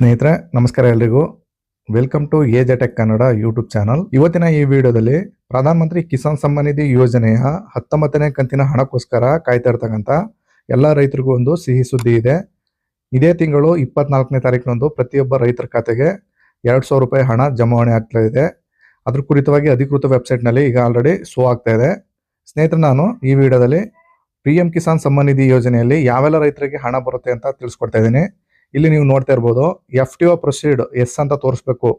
ಸ್ನೇಹಿತರೆ, ನಮಸ್ಕಾರ ಎಲ್ರಿಗೂ. ವೆಲ್ಕಮ್ ಟು ಏಜ್ ಅಟೆಕ್ ಕನ್ನಡ ಯೂಟ್ಯೂಬ್ ಚಾನಲ್ ಇವತ್ತಿನ ಈ ವಿಡಿಯೋದಲ್ಲಿ ಪ್ರಧಾನ ಮಂತ್ರಿ ಕಿಸಾನ್ ಸಮ್ಮಾನ್ ನಿಧಿ ಯೋಜನೆಯ ಹತ್ತೊಂಬತ್ತನೇ ಕಂತಿನ ಹಣಕ್ಕೋಸ್ಕರ ಕಾಯ್ತಾ ಇರ್ತಕ್ಕಂಥ ಎಲ್ಲ ರೈತರಿಗೂ ಒಂದು ಸಿಹಿ ಸುದ್ದಿ ಇದೆ. ಇದೇ ತಿಂಗಳು ಇಪ್ಪತ್ನಾಲ್ಕನೇ ತಾರೀಕಿನಂದು ಪ್ರತಿಯೊಬ್ಬ ರೈತರ ಖಾತೆಗೆ ಎರಡು ಸಾವಿರ ರೂಪಾಯಿ ಹಣ ಜಮಾವಣೆ ಆಗ್ತಾ ಇದೆ. ಅದ್ರ ಕುರಿತವಾಗಿ ಅಧಿಕೃತ ವೆಬ್ಸೈಟ್ನಲ್ಲಿ ಈಗ ಆಲ್ರೆಡಿ ಶೋ ಆಗ್ತಾ ಇದೆ. ಸ್ನೇಹಿತರೆ, ನಾನು ಈ ವಿಡಿಯೋದಲ್ಲಿ ಪಿ ಎಂ ಕಿಸಾನ್ ಸಮ್ಮಾನ್ ನಿಧಿ ಯೋಜನೆಯಲ್ಲಿ ಯಾವೆಲ್ಲ ರೈತರಿಗೆ ಹಣ ಬರುತ್ತೆ ಅಂತ ತಿಳಿಸ್ಕೊಡ್ತಾ ಇದ್ದೀನಿ. ಇಲ್ಲಿ ನೀವು ನೋಡ್ತಾ ಇರ್ಬೋದು F T O processed yes ಅಂತ ತೋರಿಸ್ಬೇಕು.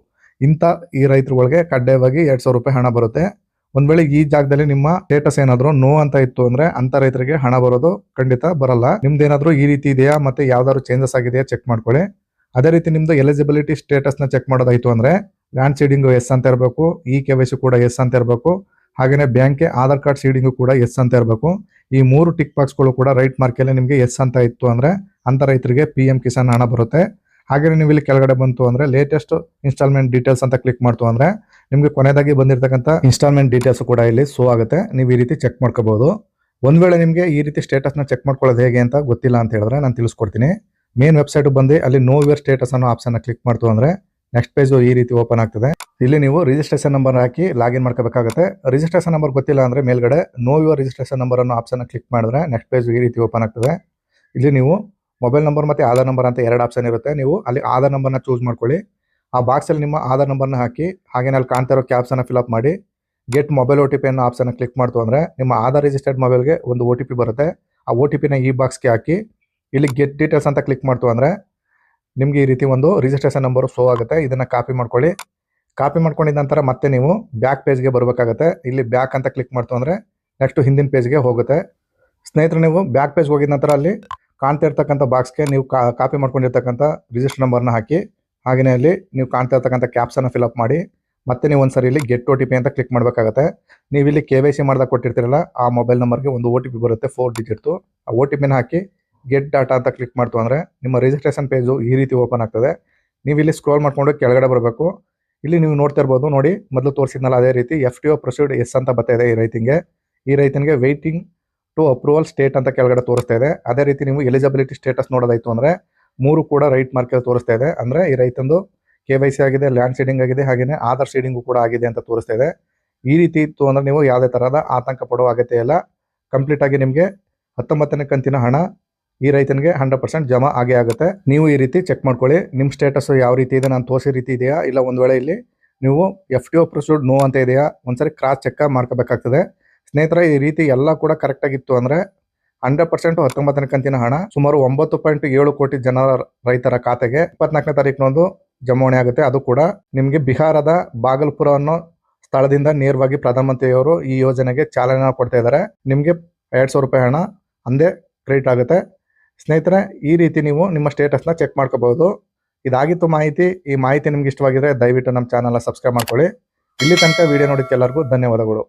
ಇಂಥ ಈ ರೈತರುಗಳಿಗೆ ಕಡ್ಡಾಯವಾಗಿ ಎರಡು ಸಾವಿರ ರೂಪಾಯಿ ಹಣ ಬರುತ್ತೆ. ಒಂದ್ ವೇಳೆ ಈ ಜಾಗದಲ್ಲಿ ನಿಮ್ಮ ಸ್ಟೇಟಸ್ ಏನಾದ್ರು ನೋ ಅಂತ ಇತ್ತು ಅಂದ್ರೆ ಅಂತ ರೈತರಿಗೆ ಹಣ ಬರೋದು ಖಂಡಿತ ಬರಲ್ಲ. ನಿಮ್ದೇನಾದ್ರೂ ಈ ರೀತಿ ಇದೆಯಾ ಮತ್ತೆ ಯಾವ್ದಾದ್ರು ಚೇಂಜಸ್ ಆಗಿದೆಯಾ ಚೆಕ್ ಮಾಡ್ಕೊಳ್ಳಿ. ಅದೇ ರೀತಿ ನಿಮ್ದು ಎಲಿಜಿಬಿಲಿಟಿ ಸ್ಟೇಟಸ್ನ ಚೆಕ್ ಮಾಡೋದಾಯ್ತು ಅಂದ್ರೆ ಲ್ಯಾಂಡ್ ಸೀಡಿಂಗ್ ಎಸ್ ಅಂತ ಇರಬೇಕು ಇ ಕೆ ವೈ ಸಿ ಕೂಡ ಎಸ್ ಅಂತ ಇರಬೇಕು, ಹಾಗೇನೆ ಬ್ಯಾಂಕ್ಗೆ ಆಧಾರ್ ಕಾರ್ಡ್ ಸೀಡಿಂಗು ಕೂಡ ಎಸ್ ಅಂತ ಇರಬೇಕು. ಈ ಮೂರು ಟಿಕ್ ಬಾಕ್ಸ್ಗಳು ಕೂಡ ರೈಟ್ ಮಾರ್ಕಲ್ಲಿ ನಿಮಗೆ ಎಸ್ ಅಂತ ಇತ್ತು ಅಂದ್ರೆ ಅಂತ ರೈತರಿಗೆ ಪಿ ಎಂ ಕಿಸಾನ್ ಹಣ ಬರುತ್ತೆ. ಹಾಗೆ ನೀವು ಇಲ್ಲಿ ಕೆಳಗಡೆ ಬಂತು ಅಂದ್ರೆ ಲೇಟೆಸ್ಟ್ ಇನ್ಸ್ಟಾಲ್ಮೆಂಟ್ ಡೀಟೇಲ್ಸ್ ಅಂತ ಕ್ಲಿಕ್ ಮಾಡ್ತು ಅಂದರೆ ನಿಮಗೆ ಕೊನೆಯದಾಗಿ ಬಂದಿರತಕ್ಕಂಥ ಇನ್ಸ್ಟಾಲ್ಮೆಂಟ್ ಡೀಟೇಲ್ಸ್ ಕೂಡ ಇಲ್ಲಿ ಶೋ ಆಗುತ್ತೆ. ನೀವು ಈ ರೀತಿ ಚೆಕ್ ಮಾಡ್ಕೋಬಹುದು ಒಂದ್ ವೇಳೆ ನಿಮಗೆ ಈ ರೀತಿ ಸ್ಟೇಟಸ್ನ ಚೆಕ್ ಮಾಡ್ಕೊಳ್ಳೋದು ಹೇಗೆ ಅಂತ ಗೊತ್ತಿಲ್ಲ ಅಂತ ಹೇಳಿದ್ರೆ ನಾನು ತಿಳಿಸ್ಕೊಡ್ತೀನಿ. ಮೇನ್ ವೆಬ್ಸೈಟ್ ಬಂದು ಅಲ್ಲಿ ನೋ ಯುವರ್ ಸ್ಟೇಟಸ್ ಅನ್ನೋ ಆಪ್ಷನ್ ಕ್ಲಿಕ್ ಮಾಡ್ತು ಅಂದರೆ ನೆಕ್ಸ್ಟ್ ಪೇಜು ಈ ರೀತಿ ಓಪನ್ ಆಗ್ತದೆ. ಇಲ್ಲಿ ನೀವು ರಿಜಿಸ್ಟ್ರೇಷನ್ ನಂಬರ್ ಹಾಕಿ ಲಾಗಿನ್ ಮಾಡ್ಕೋಬೇಕಾಗುತ್ತೆ. ರಿಜಿಸ್ಟ್ರೇಷನ್ ನಂಬರ್ ಗೊತ್ತಿಲ್ಲ ಅಂದ್ರೆ ಮೇಲ್ಗಡೆ ನೋ ಯುವರ್ ರಿಜಿಸ್ಟ್ರೇಷನ್ ನಂಬರ್ ಅನ್ನೋ ಆಪ್ಷನ್ ಕ್ಲಿಕ್ ಮಾಡಿದ್ರೆ ನೆಕ್ಸ್ಟ್ ಪೇಜ್ ಈ ರೀತಿ ಓಪನ್ ಆಗ್ತದೆ. ಇಲ್ಲಿ ನೀವು ಮೊಬೈಲ್ ನಂಬರ್ ಮತ್ತು ಆಧಾರ್ ನಂಬರ್ ಅಂತ ಎರಡು ಆಪ್ಷನ್ ಇರುತ್ತೆ. ನೀವು ಅಲ್ಲಿ ಆಧಾರ್ ನಂಬರ್ನ ಚೂಸ್ ಮಾಡ್ಕೊಳ್ಳಿ. ಆ ಬಾಕ್ಸಲ್ಲಿ ನಿಮ್ಮ ಆಧಾರ್ ನಂಬರ್ನ ಹಾಕಿ ಹಾಗೆ ಅಲ್ಲಿ ಕಾಣ್ತಾ ಇರೋ ಕ್ಯಾಪ್ಸನ್ನು ಫಿಲ್ ಅಪ್ ಮಾಡಿ get mobile O T P ಅನ್ನೋ ಆಪ್ಷನ್ ಕ್ಲಿಕ್ ಮಾಡ್ತು ಅಂದರೆ ನಿಮ್ಮ ಆಧಾರ್ ರಿಜಿಸ್ಟರ್ಡ್ ಮೊಬೈಲ್ಗೆ ಒಂದು ಒ ಟಿ ಪಿ ಬರುತ್ತೆ. ಆ ಒ ಟಿ ಪಿನ ಈ ಬಾಕ್ಸ್ಗೆ ಹಾಕಿ, ಇಲ್ಲಿ ಗೆಟ್ ಡೀಟೇಲ್ಸ್ ಅಂತ ಕ್ಲಿಕ್ ಮಾಡ್ತು ಅಂದರೆ ನಿಮಗೆ ಈ ರೀತಿ ಒಂದು ರಿಜಿಸ್ಟ್ರೇಷನ್ ನಂಬರ್ ಶೋ ಆಗುತ್ತೆ. ಇದನ್ನು ಕಾಪಿ ಮಾಡ್ಕೊಳ್ಳಿ. ಕಾಪಿ ಮಾಡ್ಕೊಂಡಿದ ನಂತರ ಮತ್ತೆ ನೀವು ಬ್ಯಾಕ್ ಪೇಜ್ಗೆ ಬರಬೇಕಾಗುತ್ತೆ. ಇಲ್ಲಿ ಬ್ಯಾಕ್ ಅಂತ ಕ್ಲಿಕ್ ಮಾಡ್ತು ಅಂದರೆ ನೆಕ್ಸ್ಟ್ ಹಿಂದಿನ ಪೇಜ್ಗೆ ಹೋಗುತ್ತೆ. ಸ್ನೇಹಿತರು, ನೀವು ಬ್ಯಾಕ್ ಪೇಜ್ಗೆ ಹೋಗಿದ ನಂತರ ಅಲ್ಲಿ ಕಾಣ್ತಾ ಇರ್ತಕ್ಕಂಥ ಬಾಕ್ಸ್ಗೆ ನೀವು ಕಾಪಿ ಮಾಡ್ಕೊಂಡಿರ್ತಕ್ಕಂಥ ರಿಜಿಸ್ಟರ್ ನಂಬರ್ನ ಹಾಕಿ ಹಾಗೆಯೇ ಅಲ್ಲಿ ನೀವು ಕಾಣ್ತಾ ಇರ್ತಕ್ಕಂಥ ಕ್ಯಾಪ್ಸನ್ನು ಫಿಲಪ್ ಮಾಡಿ, ಮತ್ತೆ ನೀವು ಒಂದ್ಸರಿ ಇಲ್ಲಿ ಗೆಟ್ ಒ ಟಿ ಪಿ ಅಂತ ಕ್ಲಿಕ್ ಮಾಡಬೇಕಾಗುತ್ತೆ. ನೀವು ಇಲ್ಲಿ ಕೆ ವೈ ಸಿ ಮಾಡ್ದಾಗ ಕೊಟ್ಟಿರ್ತೀರಲ್ಲ, ಆ ಮೊಬೈಲ್ ನಂಬರ್ಗೆ ಒಂದು ಒ ಟಿ ಪಿ ಬರುತ್ತೆ ಫೋರ್ ಡಿಜಿಟ್ದು ಆ ಒ ಟಿ ಪಿನ ಹಾಕಿ ಗೆಟ್ ಡಾಟಾ ಅಂತ ಕ್ಲಿಕ್ ಮಾಡ್ತು ಅಂದರೆ, ನಿಮ್ಮ ರಿಜಿಸ್ಟ್ರೇಷನ್ ಪೇಜು ಈ ರೀತಿ ಓಪನ್ ಆಗ್ತದೆ. ನೀವು ಇಲ್ಲಿ ಸ್ಕ್ರೋಲ್ ಮಾಡ್ಕೊಂಡು ಕೆಳಗಡೆ ಬರಬೇಕು. ಇಲ್ಲಿ ನೀವು ನೋಡ್ತಾ ಇರ್ಬೋದು, ನೋಡಿ, ಮೊದಲು ತೋರಿಸಿದ್ನಲ್ಲ ಅದೇ ರೀತಿ F T O processed yes ಅಂತ ಬರ್ತಾ ಇದೆ ಈ ರೈತಿಂಗೆ ಈ ರೈತನಿಗೆ ವೆಯ್ಟಿಂಗ್ ಟು ಅಪ್ರೂವಲ್ ಸ್ಟೇಟ್ ಅಂತ ಕೆಳಗಡೆ ತೋರಿಸ್ತಾ ಇದೆ. ಅದೇ ರೀತಿ ನೀವು ಎಲಿಜಿಬಿಲಿಟಿ ಸ್ಟೇಟಸ್ ನೋಡೋದಾಯಿತು ಅಂದ್ರೆ ಮೂರು ಕೂಡ ರೈಟ್ ಮಾರ್ಕ್ ತೋರಿಸ್ತಾ ಇದೆ. ಅಂದ್ರೆ ಈ ರೈತಂದು ಕೆ ವೈ ಸಿ ಆಗಿದೆ ಲ್ಯಾಂಡ್ ಸೀಡಿಂಗ್ ಆಗಿದೆ ಹಾಗೆಯೇ ಆಧಾರ್ ಸೀಡಿಂಗು ಕೂಡ ಆಗಿದೆ ಅಂತ ತೋರಿಸ್ತಾ ಇದೆ. ಈ ರೀತಿ ಇತ್ತು ಅಂದ್ರೆ ನೀವು ಯಾವುದೇ ಥರದ ಆತಂಕ ಪಡುವ ಅಗತ್ಯ ಇಲ್ಲ. ಕಂಪ್ಲೀಟ್ ಆಗಿ ನಿಮಗೆ ಹತ್ತೊಂಬತ್ತನೇ ಕಂತಿನ ಹಣ ಈ ರೈತನಿಗೆ ಹಂಡ್ರೆಡ್ ಪರ್ಸೆಂಟ್ ಜಮಾ ಆಗೇ ಆಗುತ್ತೆ. ನೀವು ಈ ರೀತಿ ಚೆಕ್ ಮಾಡ್ಕೊಳ್ಳಿ. ನಿಮ್ಮ ಸ್ಟೇಟಸ್ ಯಾವ ರೀತಿ ಇದೆ, ನಾನು ತೋರಿಸಿ ರೀತಿ ಇದೆಯಾ? ಇಲ್ಲ ಒಂದು ವೇಳೆ ಇಲ್ಲಿ ನೀವು F T O processed no ಅಂತ ಇದೆಯಾ? ಒಂದ್ಸರಿ ಕ್ರಾಸ್ ಚೆಕ್ ಮಾಡ್ಕೋಬೇಕಾಗ್ತದೆ. ಸ್ನೇಹಿತರೆ, ಈ ರೀತಿ ಎಲ್ಲ ಕೂಡ ಕರೆಕ್ಟ್ ಆಗಿತ್ತು ಅಂದ್ರೆ ಹಂಡ್ರೆಡ್ ಪರ್ಸೆಂಟ್ ಹತ್ತೊಂಬತ್ತನೇ ಕಂತಿನ ಹಣ, ಸುಮಾರು ಒಂಬತ್ತು ಪಾಯಿಂಟ್ ಏಳು ಕೋಟಿ ಜನರ ರೈತರ ಖಾತೆಗೆ ಇಪ್ಪತ್ನಾಲ್ಕನೇ ತಾರೀಕಿನೊಂದು ಜಮಾವಣೆ ಆಗುತ್ತೆ. ಅದು ಕೂಡ ನಿಮಗೆ ಬಿಹಾರದ ಬಾಗಲ್ಪುರ ಅನ್ನೋ ಸ್ಥಳದಿಂದ ನೇರವಾಗಿ ಪ್ರಧಾನಮಂತ್ರಿಯವರು ಈ ಯೋಜನೆಗೆ ಚಾಲನೆ ಕೊಡ್ತಾ ಇದ್ದಾರೆ. ನಿಮಗೆ ಎರಡ್ ಸಾವಿರ ರೂಪಾಯಿ ಹಣ ಅಂದೇ ಕ್ರೆಡಿಟ್ ಆಗುತ್ತೆ. ಸ್ನೇಹಿತರೆ, ಈ ರೀತಿ ನೀವು ನಿಮ್ಮ ಸ್ಟೇಟಸ್ನ ಚೆಕ್ ಮಾಡ್ಕೋಬಹುದು. ಇದಾಗಿತ್ತು ಮಾಹಿತಿ. ಈ ಮಾಹಿತಿ ನಿಮ್ಗೆ ಇಷ್ಟವಾಗಿದ್ರೆ ದಯವಿಟ್ಟು ನಮ್ಮ ಚಾನಲ್ನ ಸಬ್ಸ್ಕ್ರೈಬ್ ಮಾಡ್ಕೊಳ್ಳಿ. ಇಲ್ಲಿ ತನಕ ವಿಡಿಯೋ ನೋಡಿದ್ದೆಲ್ಲರಿಗೂ ಧನ್ಯವಾದಗಳು.